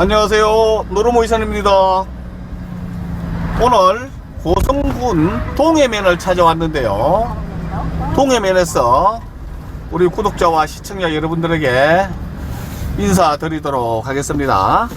안녕하세요. 노르모 이사입니다. 오늘 고성군 동해면을 찾아왔는데요. 동해면에서 우리 구독자와 시청자 여러분들에게 인사드리도록 하겠습니다.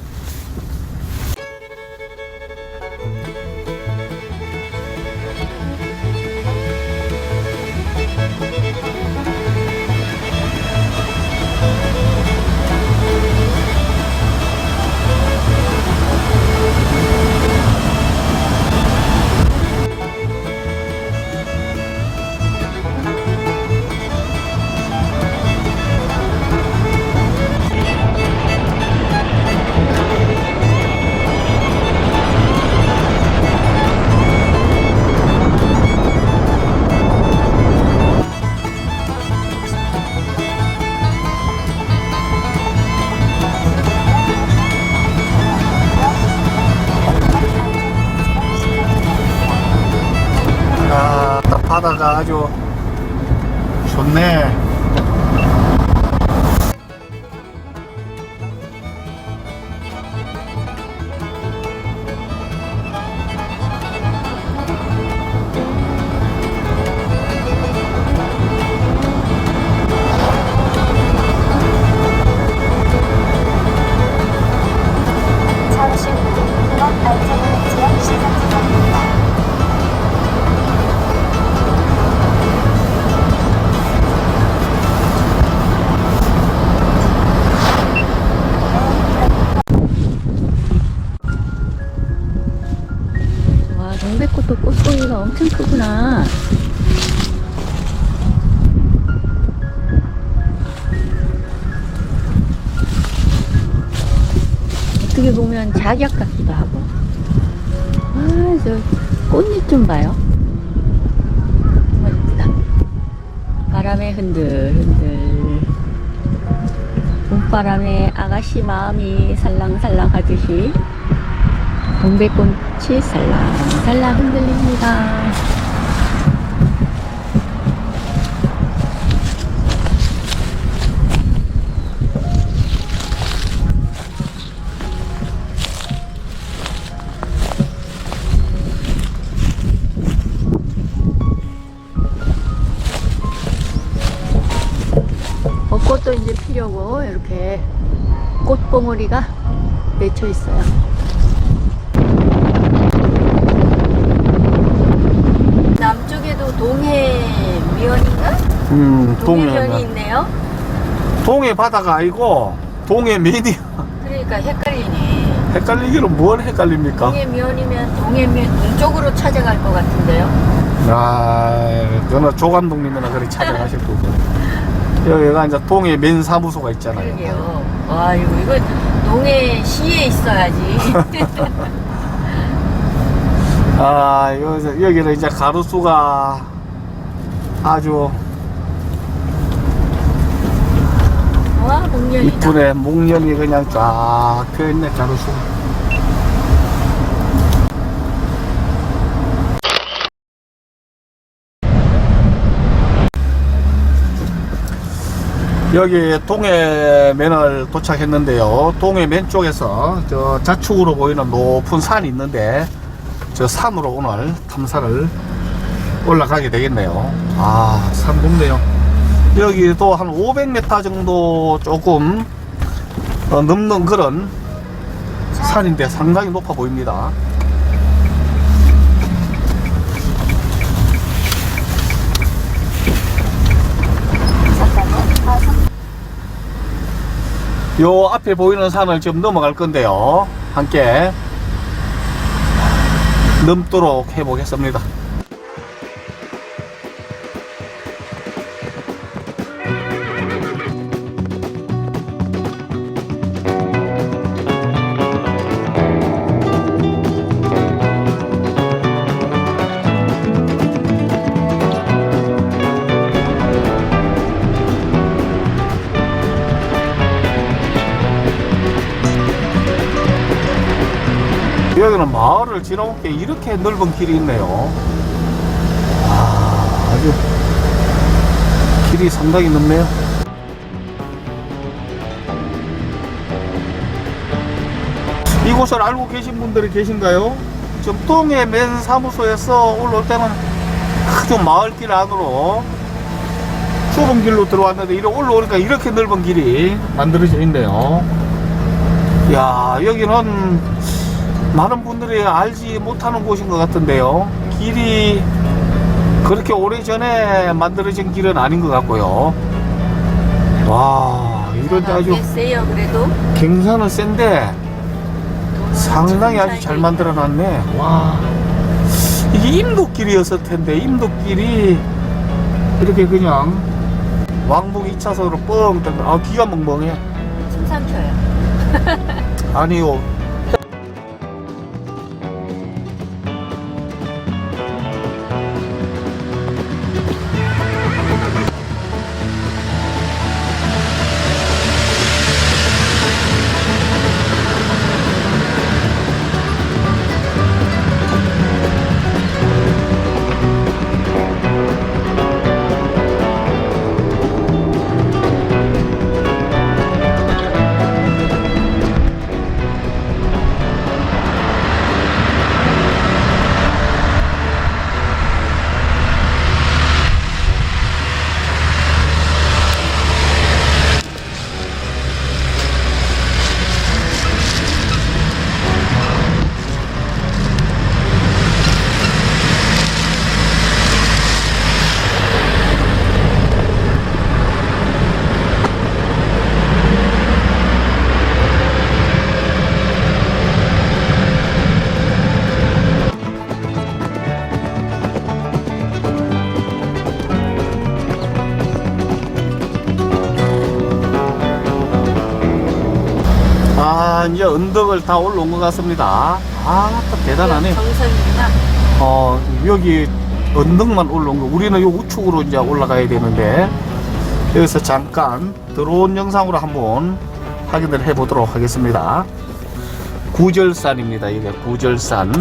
바 작약 같기도 하고. 아, 저 꽃잎 좀 봐요. 정말 예쁘다. 바람에 흔들흔들. 봄바람에 아가씨 마음이 살랑살랑 하듯이 동백꽃이 살랑살랑 흔들립니다. 꽃봉오리가 맺혀 있어요. 남쪽에도 동해면인가? 음, 동해면이 동해. 있네요. 동해 바다가 아니고 동해면이 그러니까 헷갈리네. 헷갈리기는 뭘 헷갈립니까? 동해면이면 동해면 동쪽으로 찾아갈 것 같은데요. 아, 그거는 조감독님이나 그리 찾아가실 거고. 여기가 이제 동해 면 사무소가 있잖아요. 그러게요. 와 이거 이거 동해시에 있어야지. 아, 여기서, 여기는 이제 가로수가 아주 와 목련이다. 이쁘네. 목련이 그냥 쫙 펴있네, 가로수. 여기 동해 면을 도착했는데요. 동해 면 쪽에서 저 좌측으로 보이는 높은 산이 있는데 저 산으로 오늘 탐사를 올라가게 되겠네요. 아, 산 높네요. 여기도 한 500m 정도 조금 어, 넘는 그런 산인데 상당히 높아 보입니다. 요 앞에 보이는 산을 지금 넘어갈 건데요. 함께 넘도록 해보겠습니다. 지나온 게 이렇게 넓은 길이 있네요. 아, 아주 길이 상당히 넓네요. 이곳을 알고 계신 분들이 계신가요? 지금 동해 맨 사무소에서 올라올 때는 아주 마을길 안으로 좁은 길로 들어왔는데 이렇게 올라오니까 이렇게 넓은 길이 만들어져 있네요. 야 여기는 많은 분들이 알지 못하는 곳인 것 같은데요. 길이 그렇게 오래전에 만들어진 길은 아닌 것 같고요. 와 이런데 아주 꽤 세요 그래도. 경사는 센데 상당히 아주 잘 만들어 놨네. 와. 이게 임도길이었을 텐데, 임도길이 이렇게 그냥 왕복 2차선으로 뻥, 뚫려. 아, 기가 멍멍해. 춤 삼켜요. 아니요. 이제 언덕을 다 올라온 것 같습니다. 아, 또 대단하네. 정선입니다. 어, 여기 언덕만 올라온 거. 우리는 요 우측으로 이제 올라가야 되는데, 여기서 잠깐 드론 영상으로 한번 확인을 해 보도록 하겠습니다. 구절산입니다. 여기가 구절산.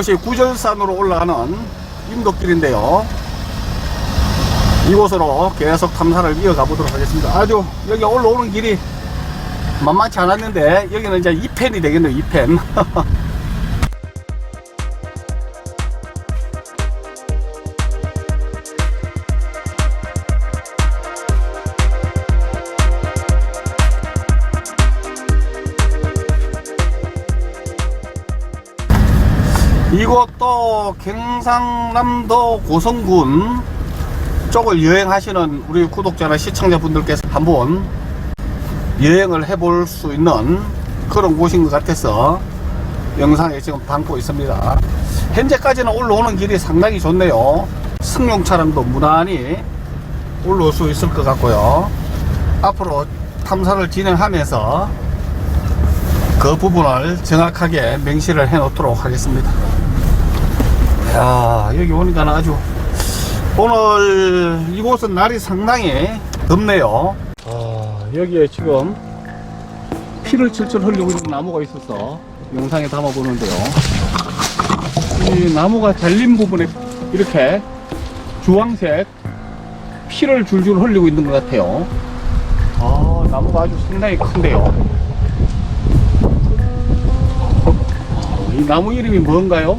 이곳이 구절산으로 올라가는 인도길인데요. 이곳으로 계속 탐사를 이어가 보도록 하겠습니다. 아주 여기 올라오는 길이 만만치 않았는데 여기는 이제 2편이 되겠네요. 2편. 이곳도 경상남도 고성군 쪽을 여행하시는 우리 구독자나 시청자분들께서 한번 여행을 해볼 수 있는 그런 곳인 것 같아서 영상에 지금 담고 있습니다. 현재까지는 올라오는 길이 상당히 좋네요. 승용 차량도 무난히 올라올 수 있을 것 같고요. 앞으로 탐사를 진행하면서 그 부분을 정확하게 명시를 해 놓도록 하겠습니다. 야 여기 오니까 아주 오늘 이곳은 날이 상당히 덥네요. 아, 여기에 지금 피를 철철 흘리고 있는 나무가 있어서 영상에 담아 보는데요. 이 나무가 잘린 부분에 이렇게 주황색 피를 줄줄 흘리고 있는 것 같아요. 아, 나무가 아주 상당히 큰데요. 이 나무 이름이 뭔가요?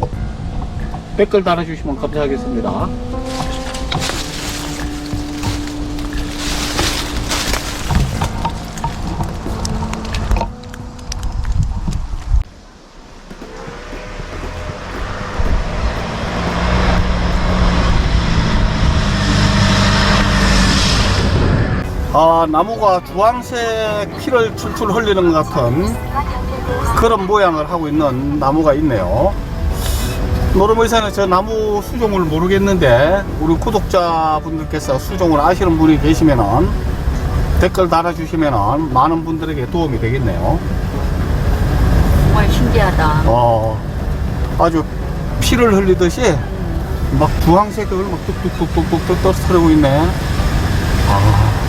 댓글 달아주시면 감사하겠습니다. 아, 나무가 주황색 피를 출출 흘리는 것 같은 그런 모양을 하고 있는 나무가 있네요. 노르모에서는 저 나무 수종을 모르겠는데 우리 구독자분들께서 수종을 아시는 분이 계시면은 댓글 달아주시면은 많은 분들에게 도움이 되겠네요. 정말 신기하다. 어, 아주 피를 흘리듯이 막 주황색을 막 뚝뚝뚝뚝뚝 떨어뜨리고 있네. 아. 아,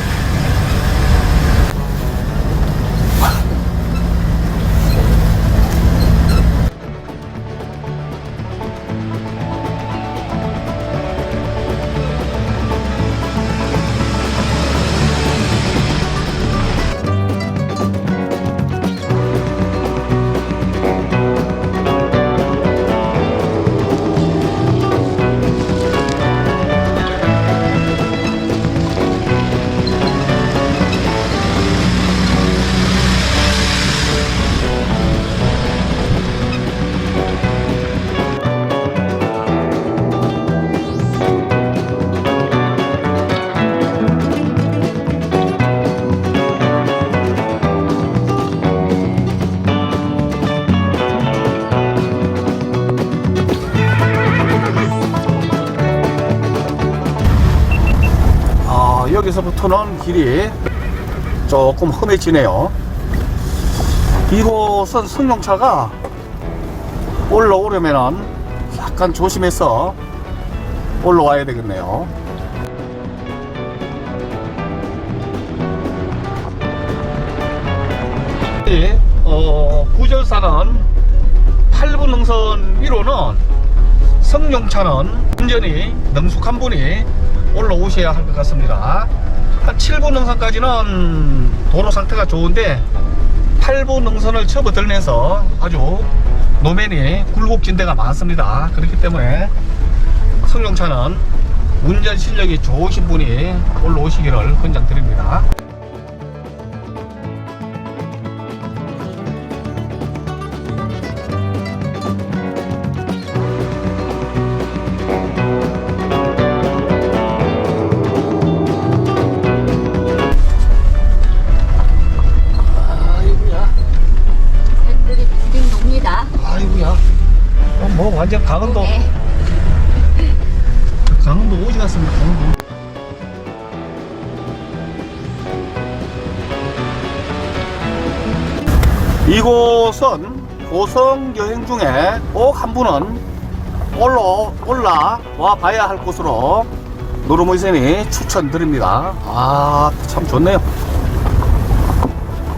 터는 길이 조금 험해지네요. 이곳은 승용차가 올라오려면은 약간 조심해서 올라와야 되겠네요. 이, 어, 구절산은 8분 능선 위로는 승용차는 완전히 능숙한 분이 올라오셔야 할 것 같습니다. 한 7분 능선까지는 도로 상태가 좋은데 8분 능선을 접어들면서 아주 노면이 굴곡진 데가 많습니다. 그렇기 때문에 승용차는 운전 실력이 좋으신 분이 올라오시기를 권장드립니다. 이곳은 고성 여행 중에 꼭 한 분은 올라 올라와 봐야 할 곳으로 노르모이센이 추천드립니다. 아, 참 좋네요.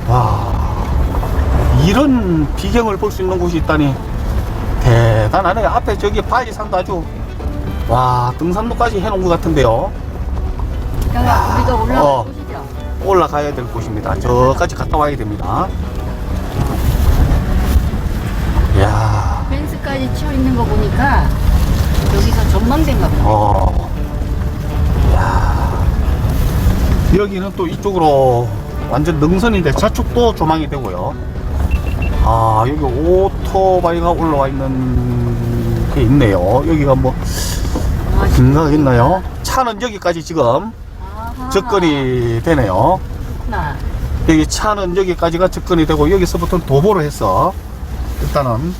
와, 이런 비경을 볼 수 있는 곳이 있다니 대 대단하네. 앞에 저기 바위산도 아주, 와, 등산로까지 해놓은 것 같은데요. 그러니까 우리가 올라가 어. 보시죠. 올라가야 될 곳입니다. 저까지 갔다 와야 됩니다. 펜스까지 치워 있는 거 보니까 여기서 전망대인가 보네. 어. 여기는 또 이쪽으로 완전 능선인데 저쪽도 조망이 되고요. 아, 여기 오토바이가 올라와 있는 게 있네요. 여기가 뭐, 아, 긴가가 있나요? 차는 여기까지 지금 아하. 접근이 되네요. 나. 여기 차는 여기까지가 접근이 되고 여기서부터는 도보로 해서 일단은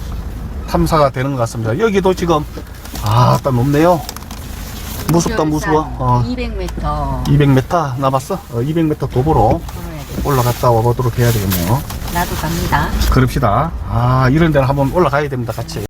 탐사가 되는 것 같습니다. 여기도 지금 아딱 높네요. 무섭다 무서워. 어, 200m 200m 남았어. 어, 200m 도보로 걸어야 돼. 올라갔다 와보도록 해야 되겠네요. 나도 갑니다. 그럽시다. 아 이런 데는 한번 올라가야 됩니다. 같이.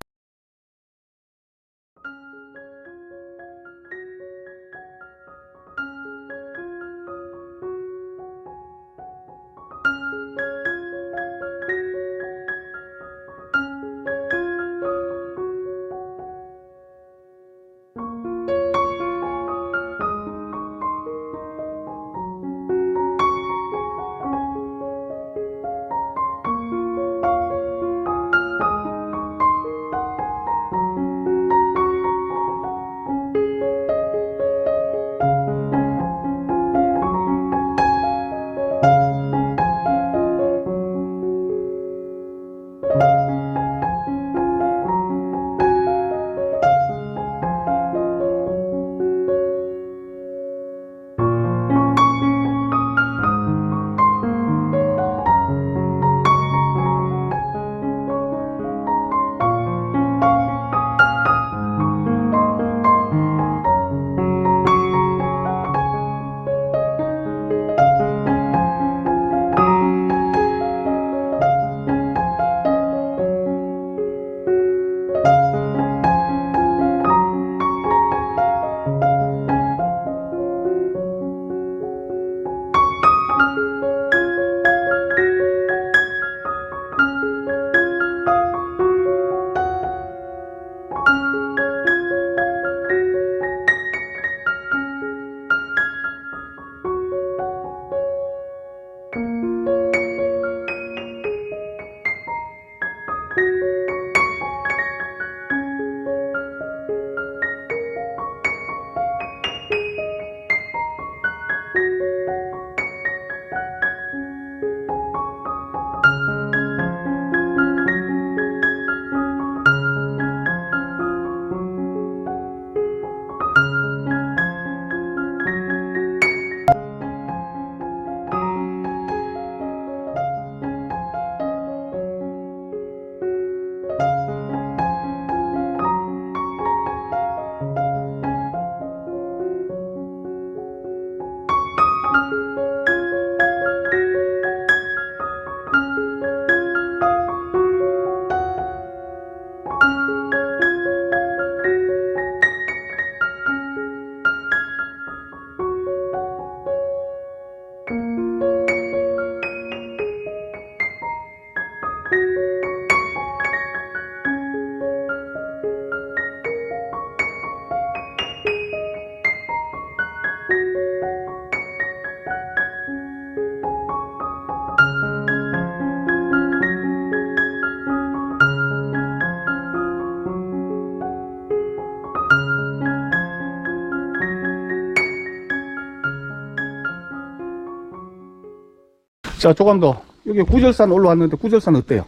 자 조감도 여기 구절산 올라왔는데 구절산 어때요?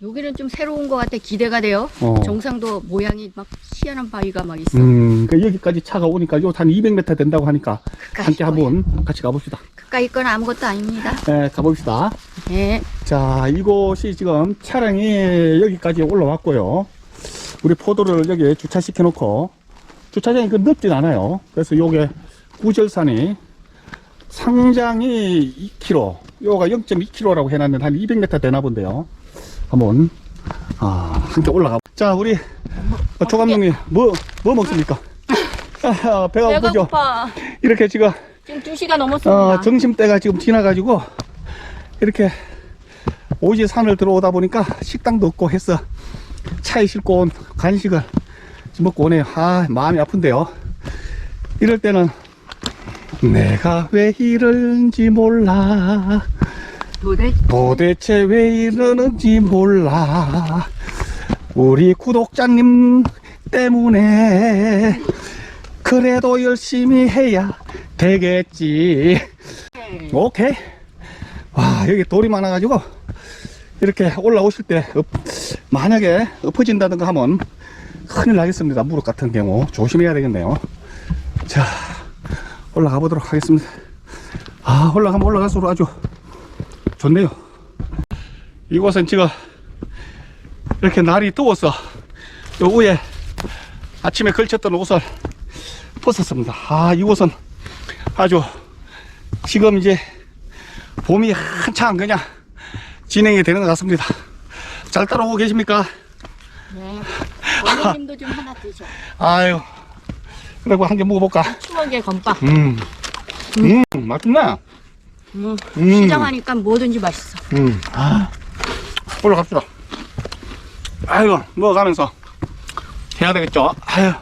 여기는 좀 새로운 것 같아. 기대가 돼요. 어. 정상도 모양이 막 희한한 바위가 막 있어. 음, 그 여기까지 차가 오니까 요한 200m 된다고 하니까 함께 한번 같이 가봅시다. 가까이 건 아무것도 아닙니다. 네, 가봅시다. 네. 자, 이곳이 지금 차량이 여기까지 올라왔고요. 우리 포도를 여기에 주차시켜 놓고 주차장이 그 넓진 않아요. 그래서 요게 구절산이 상장이 2km, 요가 0.2km라고 해놨는데 한 200m 되나 본데요. 한번 아, 함께 올라가. 자, 우리 어, 조 감독님 뭐 뭐 먹습니까? 아, 배가 배가 고프죠. 고파. 이렇게 지금 지금 2시가 넘었습니다. 어, 점심때가 지금 지나가지고 이렇게 오지 산을 들어오다 보니까 식당도 없고 해서 차에 싣고 온 간식을 먹고 오네요. 아, 마음이 아픈데요. 이럴 때는 내가 왜 이러는지 몰라. 도대 도대체 왜 이러는지 몰라. 우리 구독자님 때문에 그래도 열심히 해야 되겠지. 오케이. 와, 여기 돌이 많아 가지고 이렇게 올라오실 때 엎- 만약에 엎어진다든가 하면 큰일 나겠습니다. 무릎 같은 경우 조심해야 되겠네요. 자, 올라가 보도록 하겠습니다. 아, 올라가면 올라갈수록 아주 좋네요. 이곳은 지금 이렇게 날이 더워서 요 위에 아침에 걸쳤던 옷을 벗었습니다. 아, 이곳은 아주 지금 이제 봄이 한창 그냥 진행이 되는 것 같습니다. 잘 따라오고 계십니까? 네. 원장님도 좀 하나 드셔. 아유, 그리고 한 개 먹어볼까? 추억의 건빵. 음, 음, 맛있네. 음, 음. 시장하니까 뭐든지 맛있어. 음, 아, 올라갑시다. 아이고, 먹어가면서 해야 되겠죠? 아유,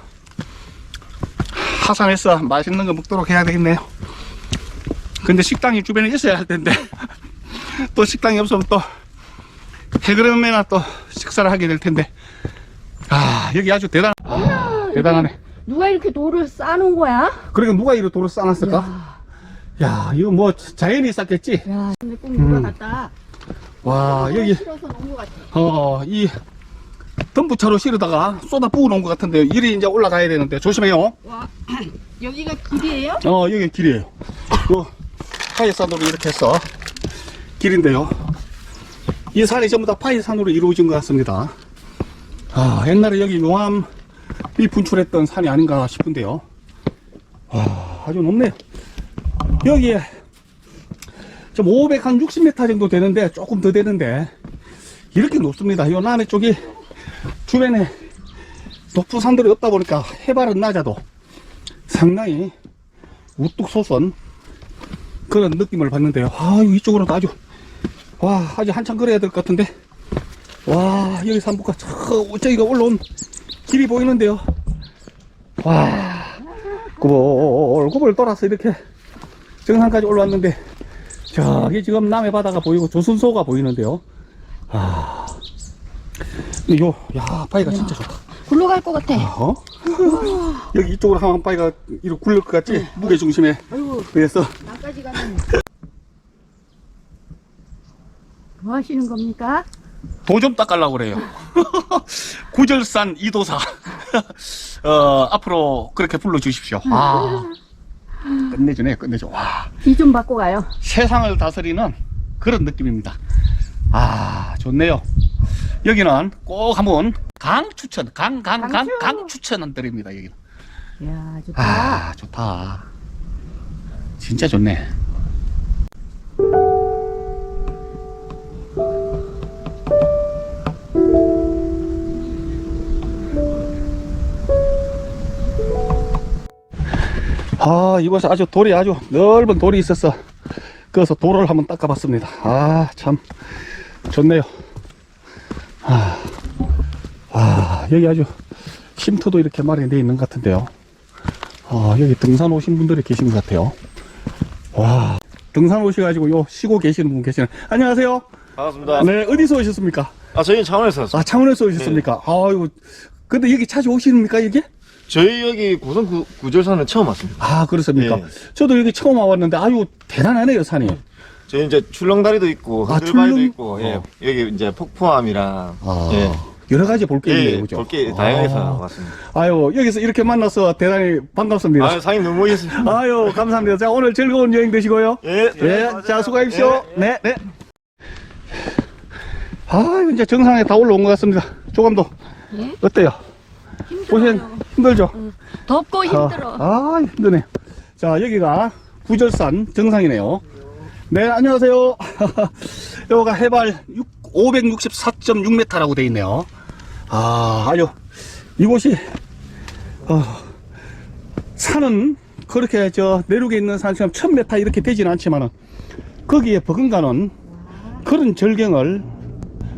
하산해서 맛있는 거 먹도록 해야 되겠네요. 근데 식당이 주변에 있어야 할 텐데, 또 식당이 없으면 또, 해그름에나 또 식사를 하게 될 텐데, 아, 여기 아주 대단, 아, 대단하네. 누가 이렇게 돌을 쌓아놓은 거야? 그러니까 누가 이로 돌을 쌓았을까? 야, 이거 뭐 자연이 쌓겠지? 야, 근데 꼭 누가 음. 갖다 와, 여기, 실어서 놓은 것 같아. 어, 이 덤프차로 실으다가 쏟아 부어 놓은 것 같은데요. 일이 이제 올라가야 되는데 조심해요. 와, 여기가 길이에요? 어, 여기 길이에요. 요 파이산으로 이렇게 해서 길인데요. 이 산이 전부 다 파이산으로 이루어진 것 같습니다. 아, 옛날에 여기 용암 이 분출했던 산이 아닌가 싶은데요. 와, 아주 높네요. 여기에 좀 500, 한 60m 정도 되는데 조금 더 되는데 이렇게 높습니다. 요 남해 쪽이 주변에 높은 산들이 없다 보니까 해발은 낮아도 상당히 우뚝 솟은 그런 느낌을 받는데요. 아, 이쪽으로도 아주, 와, 아주 한참 걸어야 될 것 같은데. 와, 여기 산부가 저, 저기가 올라온 길이 보이는데요. 와, 구불구불 돌아서 이렇게 정상까지 올라왔는데, 저기 지금 남해 바다가 보이고 조순소가 보이는데요. 아, 요, 야, 바위가 진짜 좋다. 굴러갈 것 같아. 어? 여기 이쪽으로 하면 바위가 이렇게 굴릴 것 같지? 무게 중심에 아이고, 그래서 나까지 가면. 뭐 하시는 겁니까? 도 좀 닦으려고 그래요. 구절산 이도사. 어, 앞으로 그렇게 불러주십시오. 아. 끝내주네, 끝내줘. 와. 비 좀 받고 가요. 세상을 다스리는 그런 느낌입니다. 아, 좋네요. 여기는 꼭 한번 강 추천, 강, 강, 강, 강추. 강 추천은 드립니다, 여기는. 이야, 좋다. 아, 좋다. 진짜 좋네. 아, 이곳에 아주 돌이 아주 넓은 돌이 있어서 그래서 돌을 한번 닦아봤습니다. 아, 참 좋네요. 아, 아 여기 아주 쉼터도 이렇게 마련되어 있는 것 같은데요. 아, 여기 등산 오신 분들이 계신 것 같아요. 와, 등산 오셔가지고 요 쉬고 계시는 분 계시네. 안녕하세요. 반갑습니다. 네, 어디서 오셨습니까? 아, 저희는 창원에서 왔습니다. 아, 창원에서 오셨습니까? 아이고, 근데 여기 자주 오십니까, 여기? 저희 여기 고성 구, 구절산은 처음 왔습니다. 아, 그렇습니까? 예. 저도 여기 처음 와봤는데, 아유, 대단하네요, 산이. 저희 이제 출렁다리도 있고, 아, 흔들바위도 출렁- 있고, 예. 어. 여기 이제 폭포암이랑, 아, 예. 여러 가지 볼 게 있네요, 예, 그죠? 볼게 다양해서 아, 왔습니다. 아유, 여기서 이렇게 만나서 대단히 반갑습니다. 아, 상인 너무 멋있습니다. 아유, 감사합니다. 자, 오늘 즐거운 여행 되시고요. 예, 예, 자, 수고하십시오. 예, 예. 네, 네. 아, 이제 정상에 다 올라온 것 같습니다. 조감도. 예? 어때요? 보시면. 힘들죠? 덥고 힘들어. 아, 아, 힘드네. 자, 여기가 구절산 정상이네요. 네, 안녕하세요. 여기가 해발 564.6m라고 되어 있네요. 아, 아주, 이곳이, 어, 산은 그렇게 저 내륙에 있는 산처럼 1000m 이렇게 되지는 않지만은 거기에 버금가는 그런 절경을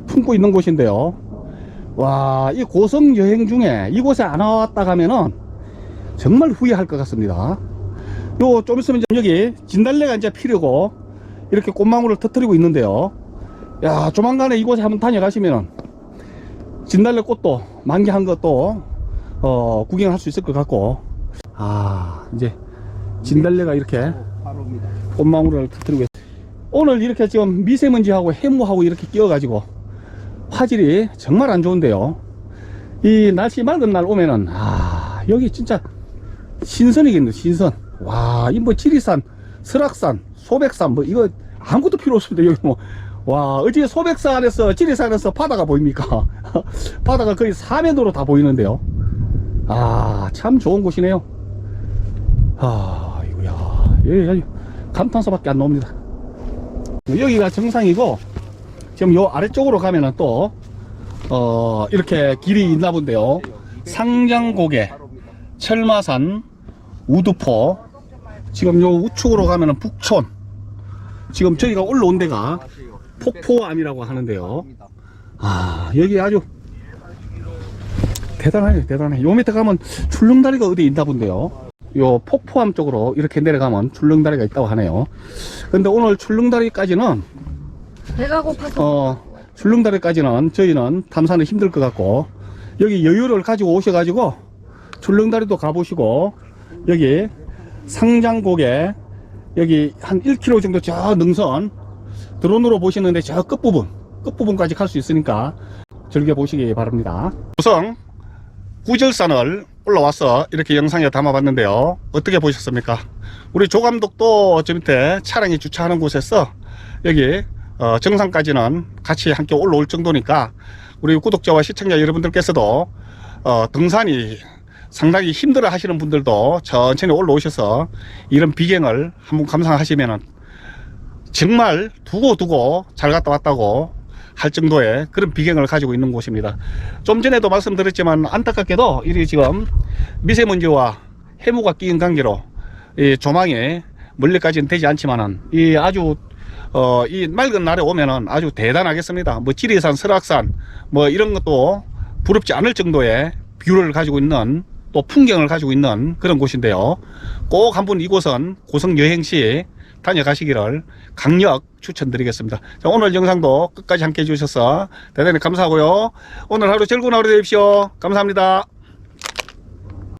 품고 있는 곳인데요. 와, 이 고성 여행 중에 이곳에 안 왔다 가면은 정말 후회할 것 같습니다. 요, 좀 있으면 여기 진달래가 이제 피려고 이렇게 꽃망울을 터뜨리고 있는데요. 야, 조만간에 이곳에 한번 다녀가시면은 진달래 꽃도 만개한 것도 어, 구경할 수 있을 것 같고. 아, 이제 진달래가 이렇게 꽃망울을 터뜨리고 있 오늘 이렇게 지금 미세먼지하고 해무하고 이렇게 끼어가지고 화질이 정말 안 좋은데요. 이 날씨 맑은 날 오면은 아 여기 진짜 신선이겠네 신선. 와 이 뭐 지리산, 설악산, 소백산 뭐 이거 아무것도 필요 없습니다 여기 뭐. 와 어제 소백산에서 지리산에서 바다가 보입니까? 바다가 거의 4면도로 다 보이는데요. 아 참 좋은 곳이네요. 아 이거야 여기 아주 감탄사밖에 안 나옵니다. 여기가 정상이고 지금 요 아래쪽으로 가면은 또 어, 이렇게 길이 있나 본데요. 상장고개, 철마산, 우두포, 지금 요 우측으로 가면은 북촌. 지금 저희가 올라온 데가 폭포암이라고 하는데요. 아, 여기 아주 대단하네, 대단해. 요 밑에 가면 출렁다리가 어디 있나 본데요. 요 폭포암 쪽으로 이렇게 내려가면 출렁다리가 있다고 하네요. 근데 오늘 출렁다리까지는 배가 고파서. 어, 출렁다리까지는 저희는 탐사는 힘들 것 같고 여기 여유를 가지고 오셔가지고 출렁다리도 가보시고 여기 상장곡에 여기 한 1km 정도 저 능선 드론으로 보시는데 저 끝부분 끝부분까지 갈 수 있으니까 즐겨보시기 바랍니다. 우선 구절산을 올라와서 이렇게 영상에 담아봤는데요. 어떻게 보셨습니까? 우리 조감독도 저 밑에 차량이 주차하는 곳에서 여기 어, 정상까지는 같이 함께 올라올 정도니까 우리 구독자와 시청자 여러분들께서도 어, 등산이 상당히 힘들어 하시는 분들도 천천히 올라오셔서 이런 비경을 한번 감상하시면은 정말 두고 두고 잘 갔다 왔다고 할 정도의 그런 비경을 가지고 있는 곳입니다. 좀 전에도 말씀드렸지만 안타깝게도 이 지금 미세먼지와 해무가 끼인 관계로 이 조망이 멀리까지는 되지 않지만은 이 아주 어, 이 맑은 날에 오면은 아주 대단하겠습니다. 뭐 지리산, 설악산 뭐 이런 것도 부럽지 않을 정도의 뷰를 가지고 있는 또 풍경을 가지고 있는 그런 곳인데요. 꼭 한번 이곳은 고성 여행 시 다녀가시기를 강력 추천드리겠습니다. 자, 오늘 영상도 끝까지 함께 해주셔서 대단히 감사하고요. 오늘 하루 즐거운 하루 되십시오. 감사합니다.